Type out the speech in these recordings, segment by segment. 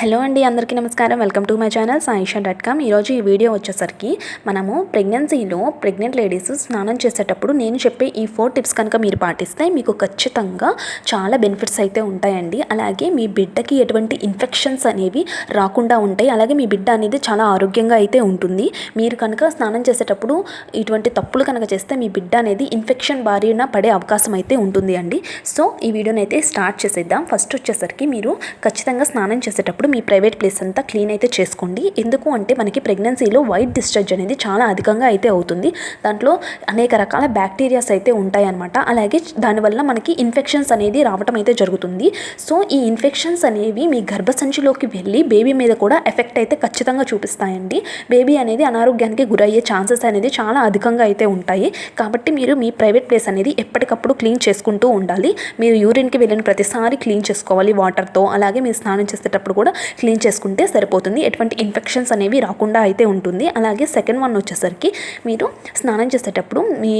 Hello అండి అందరికీ నమస్కారం. Welcome to my channel Saisha dot com. ఈరోజు ఈ వీడియో వచ్చేసరికి మనము ప్రెగ్నెన్సీలో ప్రెగ్నెంట్ లేడీస్ స్నానం చేసేటప్పుడు నేను చెప్పే ఈ ఫోర్ టిప్స్ కనుక మీరు పాటిస్తే మీకు ఖచ్చితంగా చాలా బెనిఫిట్స్ అయితే ఉంటాయండి. అలాగే మీ బిడ్డకి ఎటువంటి ఇన్ఫెక్షన్స్ అనేవి రాకుండా ఉంటాయి. అలాగే మీ బిడ్డ అనేది చాలా ఆరోగ్యంగా అయితే ఉంటుంది. మీరు కనుక స్నానం చేసేటప్పుడు ఇటువంటి తప్పులు కనుక చేస్తే మీ బిడ్డ అనేది ఇన్ఫెక్షన్ బారిన పడే అవకాశం అయితే ఉంటుంది అండి సో ఈ వీడియోని అయితే స్టార్ట్ చేసేద్దాం. ఫస్ట్ వచ్చేసరికి మీరు ఖచ్చితంగా స్నానం చేసేటప్పుడు మీ ప్రైవేట్ ప్లేస్ అంతా క్లీన్ అయితే చేసుకోండి. ఎందుకు అంటే మనకి ప్రెగ్నెన్సీలో వైట్ డిశ్చార్జ్ అనేది చాలా అధికంగా అయితే అవుతుంది. దాంట్లో అనేక రకాల బ్యాక్టీరియాస్ అయితే ఉంటాయన్నమాట. అలాగే దానివల్ల మనకి ఇన్ఫెక్షన్స్ అనేది రావటం అయితే జరుగుతుంది. సో ఈ ఇన్ఫెక్షన్స్ అనేవి మీ గర్భసంచిలోకి వెళ్ళి బేబీ మీద కూడా ఎఫెక్ట్ అయితే ఖచ్చితంగా చూపిస్తాయండి. బేబీ అనేది అనారోగ్యానికి గురయ్యే ఛాన్సెస్ అనేది చాలా అధికంగా అయితే ఉంటాయి. కాబట్టి మీరు మీ ప్రైవేట్ ప్లేస్ అనేది ఎప్పటికప్పుడు క్లీన్ చేసుకుంటూ ఉండాలి. మీరు యూరిన్కి వెళ్ళిన ప్రతిసారి క్లీన్ చేసుకోవాలి వాటర్తో. అలాగే మీరు స్నానం చేసేటప్పుడు కూడా క్లీన్ చేసుకుంటే సరిపోతుంది. ఎటువంటి ఇన్ఫెక్షన్స్ అనేవి రాకుండా అయితే ఉంటుంది. అలాగే సెకండ్ వన్ వచ్చేసరికి మీరు స్నానం చేసేటప్పుడు మీ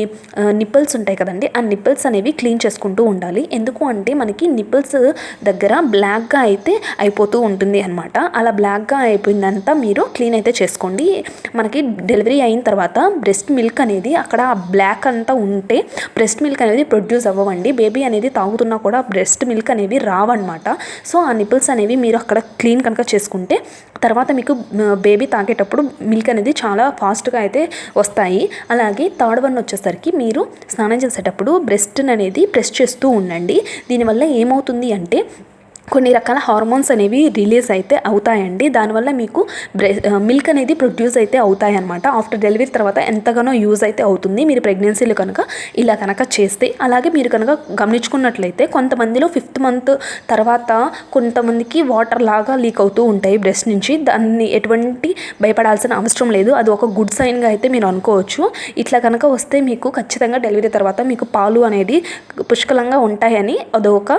నిప్పుల్స్ ఉంటాయి కదండి ఆ నిప్పుల్స్ అనేవి క్లీన్ చేసుకుంటూ ఉండాలి. ఎందుకు అంటే మనకి నిప్పుల్స్ దగ్గర బ్లాక్గా అయితే అయిపోతూ ఉంటుంది అనమాట అలా బ్లాక్గా అయిపోయిందంతా మీరు క్లీన్ అయితే చేసుకోండి. మనకి డెలివరీ అయిన తర్వాత బ్రెస్ట్ మిల్క్ అనేది అక్కడ బ్లాక్ అంతా ఉంటే బ్రెస్ట్ మిల్క్ అనేది ప్రొడ్యూస్ అవ్వండి బేబీ అనేది తాగుతున్నా కూడా బ్రెస్ట్ మిల్క్ అనేవి రావన్నమాట. సో ఆ నిపుల్స్ అనేవి మీరు అక్కడ క్లీన్ కనుక చేసుకుంటే తర్వాత మీకు బేబీ తాగేటప్పుడు మిల్క్ అనేది చాలా ఫాస్ట్గా అయితే వస్తాయి. అలాగే థర్డ్ వన్ వచ్చేసరికి మీరు స్నానం చేసేటప్పుడు బ్రెస్ట్ అనేది ప్రెస్ చేస్తూ ఉండండి. దీనివల్ల ఏమవుతుంది అంటే కొన్ని రకాల హార్మోన్స్ అనేవి రిలీజ్ అయితే అవుతాయండి. దానివల్ల మీకు బ్రె మిల్క్ అనేది ప్రొడ్యూస్ అయితే అవుతాయి అనమాట ఆఫ్టర్ డెలివరీ తర్వాత ఎంతగానో యూజ్ అయితే అవుతుంది. మీరు ప్రెగ్నెన్సీలు కనుక ఇలా కనుక చేస్తే అలాగే మీరు కనుక గమనించుకున్నట్లయితే కొంతమందిలో ఫిఫ్త్ మంత్ తర్వాత కొంతమందికి వాటర్ లాగా లీక్ అవుతూ ఉంటాయి బ్రెస్ట్ నుంచి. దాన్ని ఎటువంటి భయపడాల్సిన అవసరం లేదు. అది ఒక గుడ్ సైన్గా అయితే మీరు అనుకోవచ్చు. ఇట్లా కనుక వస్తే మీకు ఖచ్చితంగా డెలివరీ తర్వాత మీకు పాలు అనేది పుష్కలంగా ఉంటాయని అదొక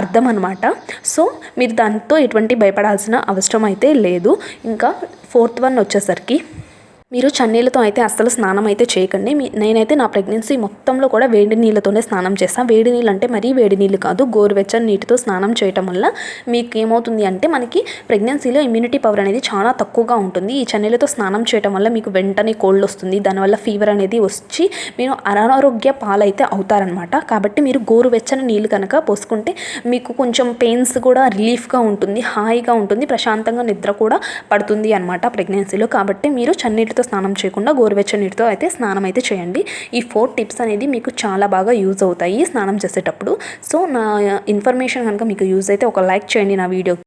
అర్థం అనమాట సో మీరు దాంతో ఎటువంటి భయపడాల్సిన అవసరం అయితే లేదు. ఇంకా ఫోర్త్ వన్ వచ్చేసరికి మీరు చన్నీళ్ళతో అయితే అస్సలు స్నానం అయితే చేయకండి. మీ నేనైతే నా ప్రెగ్నెన్సీ మొత్తంలో కూడా వేడి నీళ్ళతోనే స్నానం చేస్తాను వేడి నీళ్ళు అంటే మరీ వేడి నీళ్ళు కాదు గోరువెచ్చని నీటితో స్నానం చేయటం వల్ల మీకు ఏమవుతుంది అంటే మనకి ప్రెగ్నెన్సీలో ఇమ్యూనిటీ పవర్ అనేది చాలా తక్కువగా ఉంటుంది. ఈ చన్నీళ్ళతో స్నానం చేయటం వల్ల మీకు వెంటనే కోల్డ్ వస్తుంది. దానివల్ల ఫీవర్ అనేది వచ్చి మీరు అనారోగ్య పాలైతే అవుతారనమాట కాబట్టి మీరు గోరువెచ్చని నీళ్ళు కనుక పోసుకుంటే మీకు కొంచెం పెయిన్స్ కూడా రిలీఫ్గా ఉంటుంది హాయిగా ఉంటుంది ప్రశాంతంగా నిద్ర కూడా పడుతుంది అనమాట ప్రెగ్నెన్సీలో. కాబట్టి మీరు చన్నీటితో స్నానం చేయకుండా గోరువెచ్చని నీటితో అయితే స్నానం అయితే చేయండి. ఈ ఫోర్ టిప్స్ అనేది మీకు చాలా బాగా యూజ్ అవుతాయి స్నానం చేసేటప్పుడు. సో నా ఇన్ఫర్మేషన్ కనుక మీకు యూజ్ అయితే ఒక లైక్ చేయండి నా వీడియో.